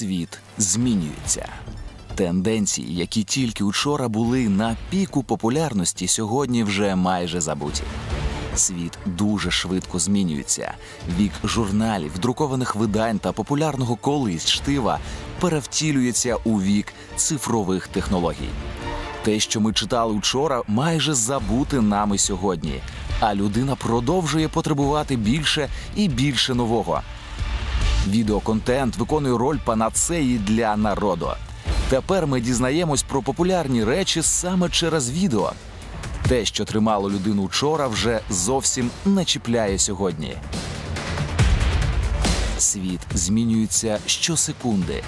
світ змінюється. Тенденції, які тільки учора були на піку популярності, сьогодні вже майже забуті. Світ дуже швидко змінюється. Вік журналів, друкованих видань та популярного колись штива перевтілюється у вік цифрових технологій. Те, що ми читали вчора, майже забути нами сьогодні. А людина продовжує потребувати більше і більше нового. Відеоконтент виконує роль панацеї для народу. Тепер ми дізнаємось про популярні речі саме через відео. Те, що тримало людину вчора, вже зовсім не чіпляє сьогодні. Світ змінюється щосекунди.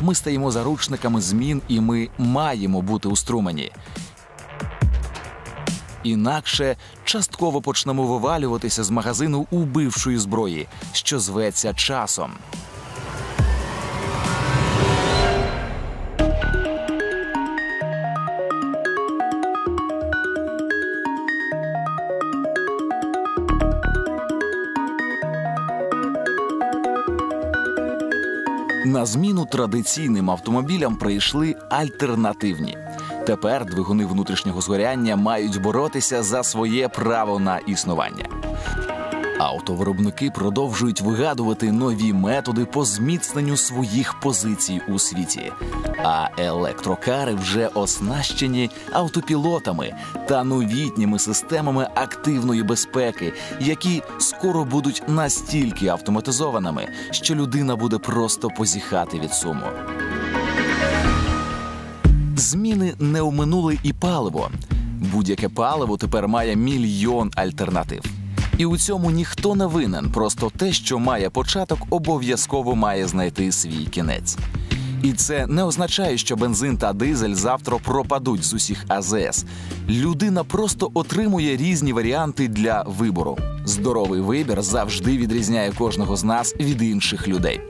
Ми стаємо заручниками змін, і ми маємо бути у струмені. Інакше частково почнемо вивалюватися з магазину убивчої зброї, що зветься часом. На зміну традиційним автомобілям прийшли альтернативні. Тепер двигуни внутрішнього згоряння мають боротися за своє право на існування. Автовиробники продовжують вигадувати нові методи по зміцненню своїх позицій у світі. А електрокари вже оснащені автопілотами та новітніми системами активної безпеки, які скоро будуть настільки автоматизованими, що людина буде просто позіхати від суму. Зміни не оминули і паливо. Будь-яке паливо тепер має мільйон альтернатив. І у цьому ніхто не винен. Просто те, що має початок, обов'язково має знайти свій кінець. І це не означає, що бензин та дизель завтра пропадуть з усіх АЗС. Людина просто отримує різні варіанти для вибору. Здоровий вибір завжди відрізняє кожного з нас від інших людей.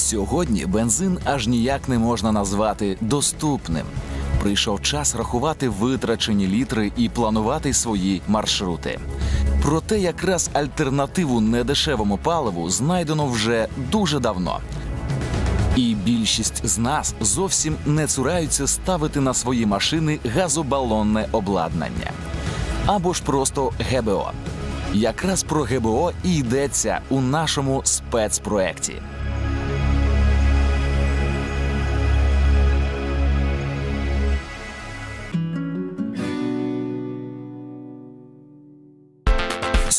Сьогодні бензин аж ніяк не можна назвати доступним. Прийшов час рахувати витрачені літри і планувати свої маршрути. Проте якраз альтернативу недешевому паливу знайдено вже дуже давно. І більшість з нас зовсім не цураються ставити на свої машини газобалонне обладнання або ж просто ГБО. Якраз про ГБО і йдеться у нашому спецпроекті.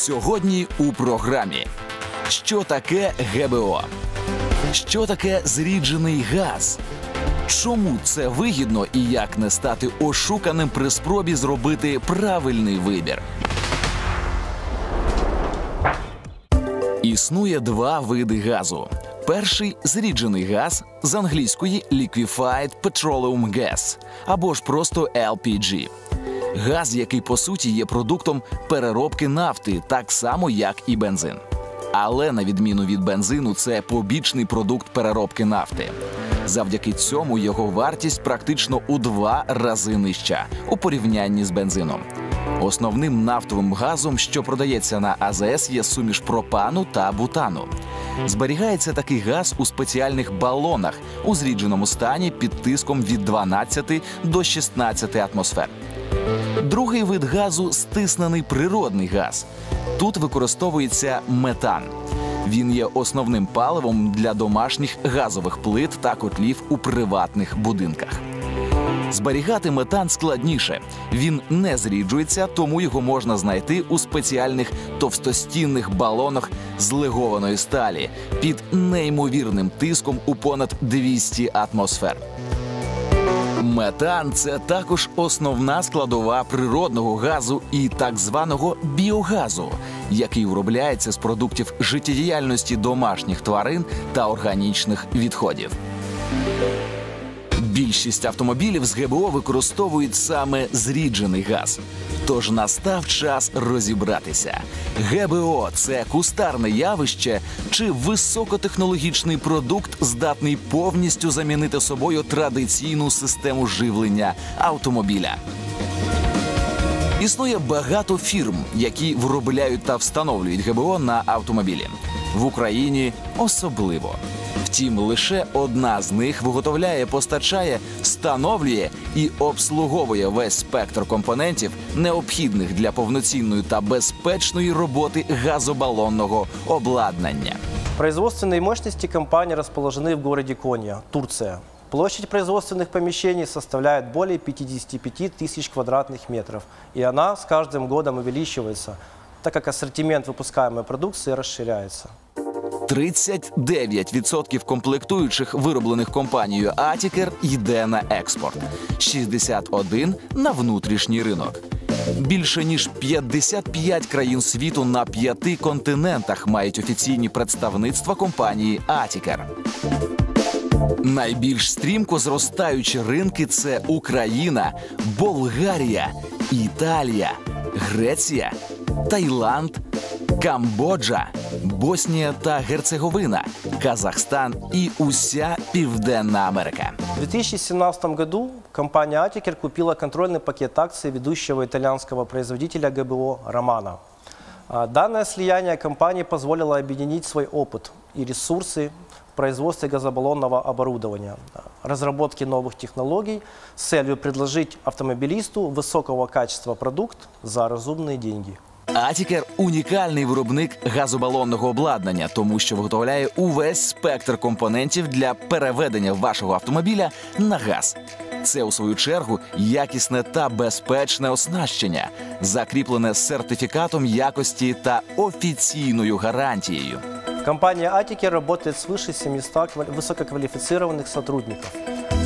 Сьогодні у програмі що таке ГБО? Що таке зріджений газ? Чому це вигідно і як не стати ошуканим при спробі зробити правильний вибір? Існує два види газу. Перший зріджений газ з англійської Liquefied Petroleum Gas або ж просто LPG. Газ, який по суті є продуктом переробки нафти, так само як і бензин. Але на відміну від бензину, це побічний продукт переробки нафти. Завдяки цьому його вартість практично у два рази нижча у порівнянні з бензином. Основним нафтовим газом, що продається на АЗС, є суміш пропану та бутану. Зберігається такий газ у спеціальних балонах у зрідженому стані під тиском від 12 до 16 атмосфер. Другий вид газу стиснений природний газ. Тут використовується метан. Він є основним паливом для домашніх газових плит та котлів у приватних будинках. Зберігати метан складніше. Він не зріджується, тому його можна знайти у спеціальних товстостінних балонах з легованої сталі під неймовірним тиском у понад 200 атмосфер. Метан це також основна складова природного газу і так званого біогазу, який виробляється з продуктів життєдіяльності домашніх тварин та органічних відходів. Більшість автомобілів з ГБО використовують саме зріджений газ. Тож настав час розібратися. ГБО це кустарне явище чи високотехнологічний продукт, здатний повністю замінити собою традиційну систему живлення автомобіля. Існує багато фірм, які виробляють та встановлюють ГБО на автомобілі в Україні особливо. Втім, лише одна з них виготовляє, постачає, встановлює і обслуговує весь спектр компонентів, необхідних для повноцінної та безпечної роботи газобалонного обладнання. Производственные мощности компании расположены в городе Конья, Турция. Площадь производственных помещений составляет более 55 тысяч квадратных метров, и она с каждым годом увеличивается, так как ассортимент выпускаемой продукции расширяется. 39% комплектуючих, вироблених компанією Атікер, йде на експорт, 61% – на внутрішній ринок. Більше ніж 55 країн світу на п'яти континентах мають офіційні представництва компанії Атікер. Найбільш стрімко зростаючі ринки це Україна, Болгарія, Італія, Греція, Таїланд, Камбоджа, Боснія та Герцеговина, Казахстан і уся Південна Америка. В 2017 году компания «Атикер» купила контрольный пакет акций ведущего итальянского производителя ГБО «Романа». А, Данное слияние компании позволило объединить свой опыт и ресурсы в производстве газобаллонного оборудования, разработке новых технологий с целью предложить автомобилисту высокого качества продукт за разумные деньги. Атікер унікальний виробник газобалонного обладнання, тому що виготовляє увесь спектр компонентів для переведення вашого автомобіля на газ. Це у свою чергу якісне та безпечне оснащення, закріплене сертифікатом якості та офіційною гарантією. Компания «Атикер» работает свыше 700 квали- высококвалифицированных сотрудников,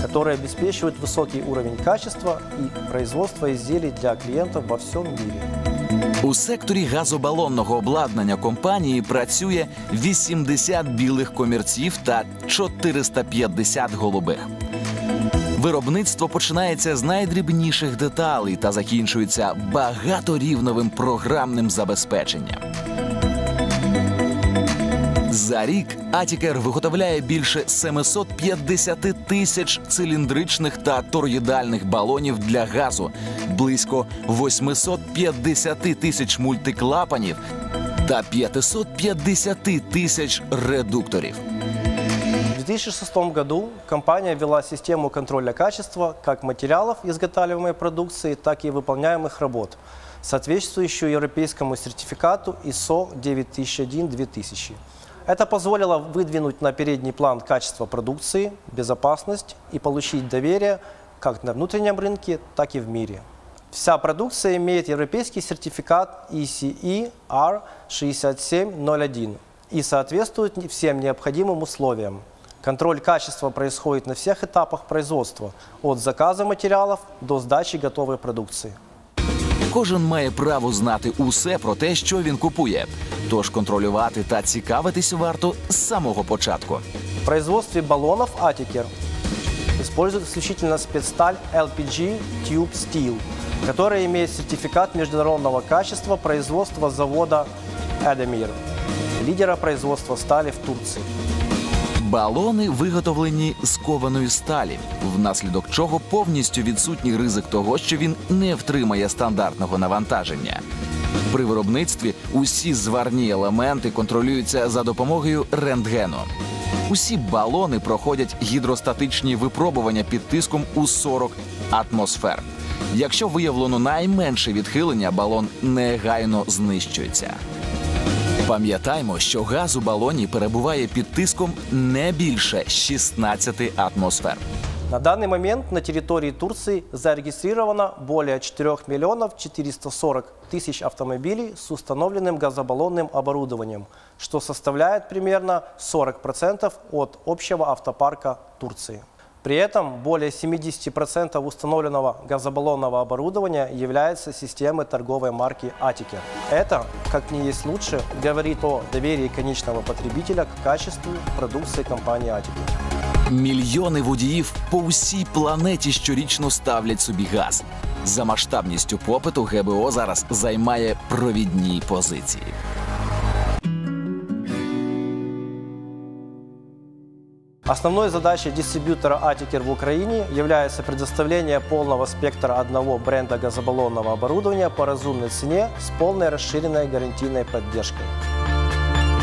которые обеспечивают высокий уровень качества и производства изделий для клиентов во всем мире. У секторі газобалонного обладнання компанії працює 80 білих комірців та 450 голубих. Виробництво починається з найдрібніших деталей та закінчується багаторівновим програмним забезпеченням. За рік Атікер виготовляє більше 750 тисяч циліндричних та тороїдальних балонів для газу, близько 850 тисяч мультиклапанів та 550 тисяч редукторів. В 2006 году компания ввела систему контроля качества как материалов изготавливаемой продукции, так и выполняемых работ, соответствующую европейскому сертификату ISO 9001-2000. Это позволило выдвинуть на передний план качество продукции, безопасность и получить доверие как на внутреннем рынке, так и в мире. Вся продукция имеет европейский сертификат ECE R6701 и соответствует всем необходимым условиям. Контроль качества происходит на всех этапах производства, от заказа материалов до сдачи готовой продукции. Кожен має право знати усе про те, що він купує. Тож контролювати та цікавитись варто з самого початку. В производстве баллонов Атикер используют исключительно спецсталь LPG Tube Steel, которая имеет сертификат международного качества производства завода Эдемир, лидера производства стали в Турции. Балони виготовлені з кованої сталі, внаслідок чого повністю відсутній ризик того, що він не втримає стандартного навантаження. При виробництві усі зварні елементи контролюються за допомогою рентгену. Усі балони проходять гідростатичні випробування під тиском у 40 атмосфер. Якщо виявлено найменше відхилення, балон негайно знищується. Пам'ятаймо, що газ у балоні перебуває під тиском не більше 16 атмосфер. На данный момент на территории Турции зарегистрировано более 4 миллионов 440 тысяч автомобилей с установленным газобаллонным оборудованием, что составляет примерно 40% от общего автопарка Турции. При этом более 70% установленного газобаллонного оборудования является системой торговой марки Атикер. Это, как не есть лучше, говорит о доверии конечного потребителя к качеству продукции компании Атикер. Мільйони водіїв по всій планеті щорічно ставлять собі газ. За масштабністю попиту ГБО зараз займає провідні позиції. Основной задачей дистрибьютора Атикер в Украине является предоставление полного спектра одного бренда газобаллонного оборудования по разумной цене с полной расширенной гарантийной поддержкой.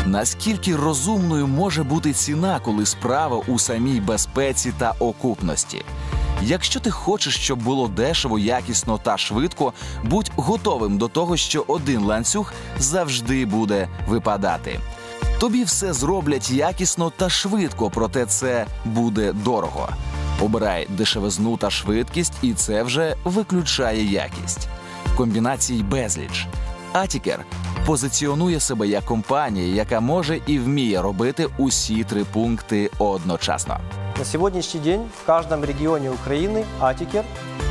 Наскільки розумною може бути ціна, коли справа у самій безпеці та окупності? Якщо ти хочеш, щоб було дешево, якісно та швидко, будь готовим до того, що один ланцюг завжди буде випадати. Тобі все зроблять якісно та швидко, проте це буде дорого. Обирай дешевизну та швидкість, і це вже виключає якість. Комбінацій безліч. Атікер позиціонує себе як компанія, яка може і вміє робити усі три пункти одночасно. На сегодняшний день в каждом регионе Украины Атикер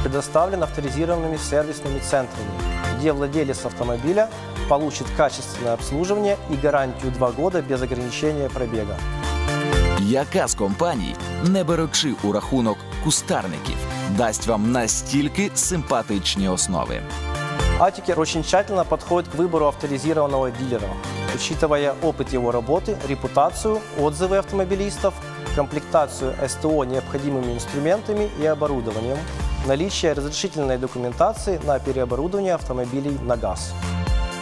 предоставлен авторизированными сервисными центрами, где владелец автомобиля получит качественное обслуживание и гарантию 2 года без ограничения пробега. Яка з компаній, не беручи у рахунок кустарників, дасть вам настільки симпатичні основи. Атикер очень тщательно подходит к выбору авторизированного дилера, учитывая опыт его работы, репутацию, отзывы автомобилистов, комплектацию СТО необходимыми инструментами и оборудованием, наличие разрешительной документации на переоборудование автомобилей на газ.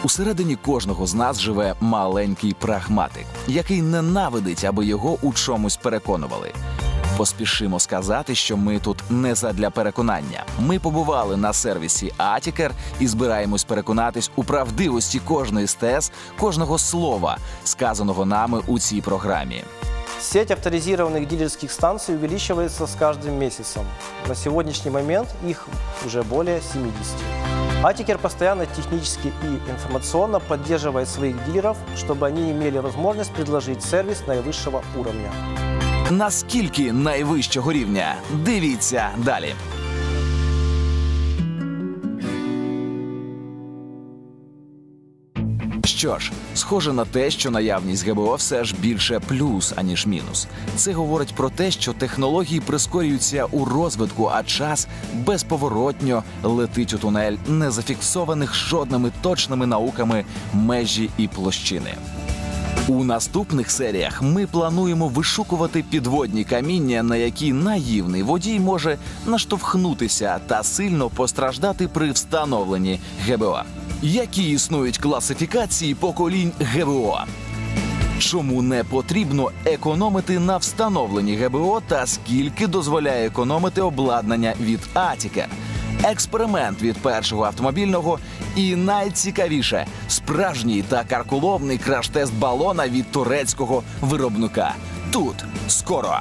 Усередині кожного з нас живе маленький прагматик, який ненавидить, аби його у чомусь переконували. Поспішимо сказати, що ми тут не задля переконання. Ми побували на сервісі Атікер і збираємось переконатись у правдивості кожної з тез, кожного слова, сказаного нами у цій програмі. Сеть авторизированных дилерских станций увеличивается с каждым месяцем. На сегодняшний момент их уже более 70. Атикер постоянно технически и информационно поддерживает своих дилеров, чтобы они имели возможность предложить сервис наивысшего уровня. Наскільки найвищого рівня? Дивіться далі. Що ж, схоже на те, що наявність ГБО все ж більше плюс, аніж мінус. Це говорить про те, що технології прискорюються у розвитку, а час безповоротньо летить у тунель, не зафіксованих жодними точними науками межі і площини. У наступних серіях ми плануємо вишукувати підводні каміння, на які наївний водій може наштовхнутися та сильно постраждати при встановленні ГБО. Які існують класифікації поколінь ГБО? Чому не потрібно економити на встановленні ГБО та скільки дозволяє економити обладнання від Атіка? Експеримент від першого автомобільного і найцікавіше справжній та карколомний краш-тест балона від турецького виробника. Тут скоро.